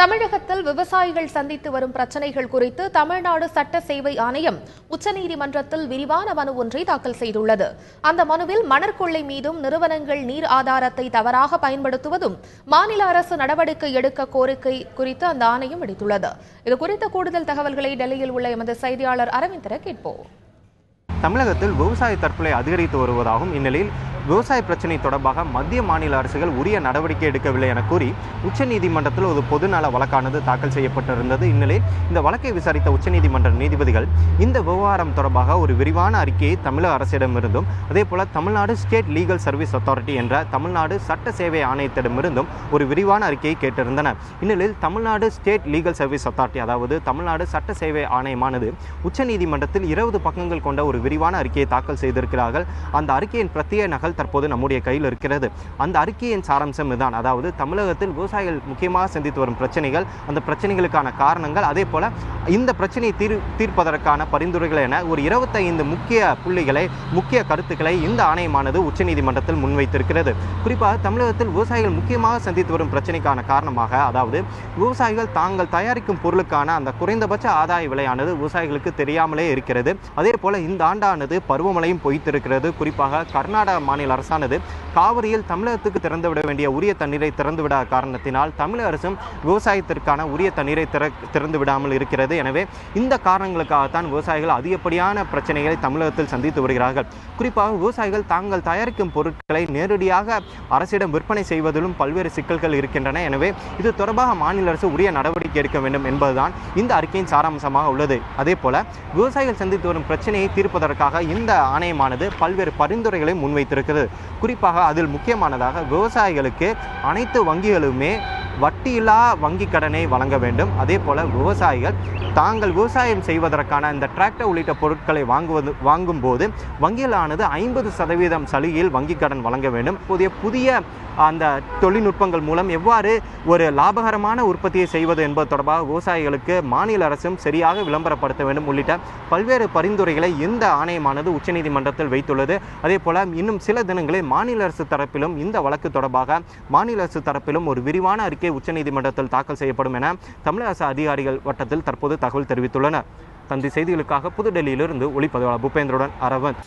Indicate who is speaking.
Speaker 1: தமிழகத்தில் விவசாயிகள் சந்தித்து வரும் பிரச்சனைகள் குறித்து தமிழ்நாடு சட்ட சேவை ஆணையம் உச்சநீதிமன்றத்தில் விரிவான மனு ஒன்றை தாக்கல் செய்துள்ளது. அந்த மனுவில் மணற்கொள்ளை மீதும் நிறுவனங்கள் நீர் ஆதாரத்தை தவறாக பயன்படுத்துவதும் மாநில அரசு நடவடிக்கை எடுக்க கோரிக்கை குறித்து அந்த ஆணையம் விடுத்துள்ளது. இதுகுறித்த கூடுதல் தகவல்களை டெல்லியில் உள்ள எமது செய்தியாளர் அரவிந்தர கேட்போம்.
Speaker 2: தமிழகத்தில் விவசாய தற்கொலை அதிகரித்து வருவதாகவும் இந்நிலையில் விவசாய பிரச்சினை தொடர்பாக மத்திய மாநில அரசுகள் உரிய நடவடிக்கை எடுக்கவில்லை என கூறி உச்சநீதிமன்றத்தில் ஒரு பொதுநல வழக்கானது தாக்கல் செய்யப்பட்டிருந்தது. இந்நிலையில் இந்த வழக்கை விசாரித்த உச்சநீதிமன்ற நீதிபதிகள் இந்த விவகாரம் தொடர்பாக ஒரு விரிவான அறிக்கையை தமிழக அரசிடமிருந்தும் அதே போல Tamil Nadu state legal service authority என்ற தமிழ்நாடு சட்ட சேவை ஆணையத்திடமிருந்தும் ஒரு விரிவான அறிக்கையை கேட்டிருந்தனர். இந்நிலையில் Tamil Nadu state legal service authority அதாவது தமிழ்நாடு சட்ட சேவை ஆணையமானது உச்சநீதிமன்றத்தில் இருபது பக்கங்கள் கொண்ட ஒரு விரிவான அறிக்கையை தாக்கல் செய்திருக்கிறார்கள். அந்த அறிக்கையின் பிரத்யேக நகல் தற்போது நம்முடைய கையில் இருக்கிறது. அந்த அறிக்கையின் சாராம்சம் இதுதான். அதாவது தமிழகத்தில் விவசாயிகள் முக்கியமாக சந்தித்து வரும் பிரச்சனைகள் அந்த பிரச்சனைகளுக்கான காரணங்கள் அதே போல இந்த பிரச்சனையை தீர் தீர்ப்பதற்கான பரிந்துரைகள் என ஒரு இருபத்தைந்து முக்கிய புள்ளிகளை முக்கிய கருத்துக்களை இந்த ஆணையமானது உச்சநீதிமன்றத்தில் முன்வைத்திருக்கிறது. குறிப்பாக தமிழகத்தில் விவசாயிகள் முக்கியமாக சந்தித்து வரும் பிரச்சனைக்கான காரணமாக அதாவது விவசாயிகள் தாங்கள் தயாரிக்கும் பொருளுக்கான அந்த குறைந்தபட்ச ஆதாய விலையானது விவசாயிகளுக்கு தெரியாமலே இருக்கிறது. அதே போல இந்த ஆண்டானது பருவமழையும் பொய்த்திருக்கிறது. குறிப்பாக கர்நாடக மாநில அரசானது காவிரியில் தமிழகத்துக்கு திறந்துவிட வேண்டிய உரிய தண்ணீரை திறந்துவிட காரணத்தினால் தமிழக அரசும் விவசாயத்திற்கான உரிய தண்ணீரை திற திறந்து விடாமல் இருக்கிறது. எனவே இந்த காரணங்களுக்காகத்தான் விவசாயிகள் அதிகப்படியான பிரச்சனைகளை தமிழகத்தில் சந்தித்து வருகிறார்கள். குறிப்பாக விவசாயிகள் தாங்கள் தயாரிக்கும் பொருட்களை நேரடியாக அரசிடம் விற்பனை செய்வதிலும் பல்வேறு சிக்கல்கள் இருக்கின்றன. எனவே இது தொடர்பாக மாநில அரசு உரிய நடவடிக்கை எடுக்க வேண்டும் என்பதுதான் இந்த அறிக்கையின் சாராம்சமாக உள்ளது. அதே போல விவசாயிகள் சந்தித்து வரும் பிரச்சனையை தீர்ப்பதற்காக இந்த ஆணையமானது பல்வேறு பரிந்துரைகளை முன்வைத்திருக்கிறது. குறிப்பாக அதில் முக்கியமானதாக விவசாயிகளுக்கு அனைத்து வங்கிகளுமே வட்டியில்லா வங்கி கடனை வழங்க வேண்டும். அதே போல் விவசாயிகள் தாங்கள் விவசாயம் செய்வதற்கான இந்த டிராக்டர் உள்ளிட்ட பொருட்களை வாங்குவது வாங்கும்போது வங்கிகளானது ஐம்பது சதவீதம் சலுகையில் வங்கி கடன் வழங்க வேண்டும். புதிய புதிய அந்த தொழில்நுட்பங்கள் மூலம் எவ்வாறு ஒரு லாபகரமான உற்பத்தியை செய்வது என்பது தொடர்பாக விவசாயிகளுக்கு மாநில அரசும் சரியாக விளம்பரப்படுத்த வேண்டும். உள்ளிட்ட பல்வேறு பரிந்துரைகளை இந்த ஆணையமானது உச்சநீதிமன்றத்தில் வைத்துள்ளது. அதே போல இன்னும் சில தினங்களில் மாநில அரசு தரப்பிலும் இந்த வழக்கு தொடர்பாக மாநில அரசு தரப்பிலும் ஒரு விரிவான அறிக்கை உச்சநீதிமன்றத்தில் தாக்கல் செய்யப்படும் என தமிழக அரசு அதிகாரிகள் வட்டத்தில் தற்போது தகவல் தெரிவித்துள்ளனர். தந்தி செய்திகளுக்காக புதுடெல்லியிலிருந்து ஒளிப்பதிவாளர் பூபேந்திரனுடன் அரவந்த்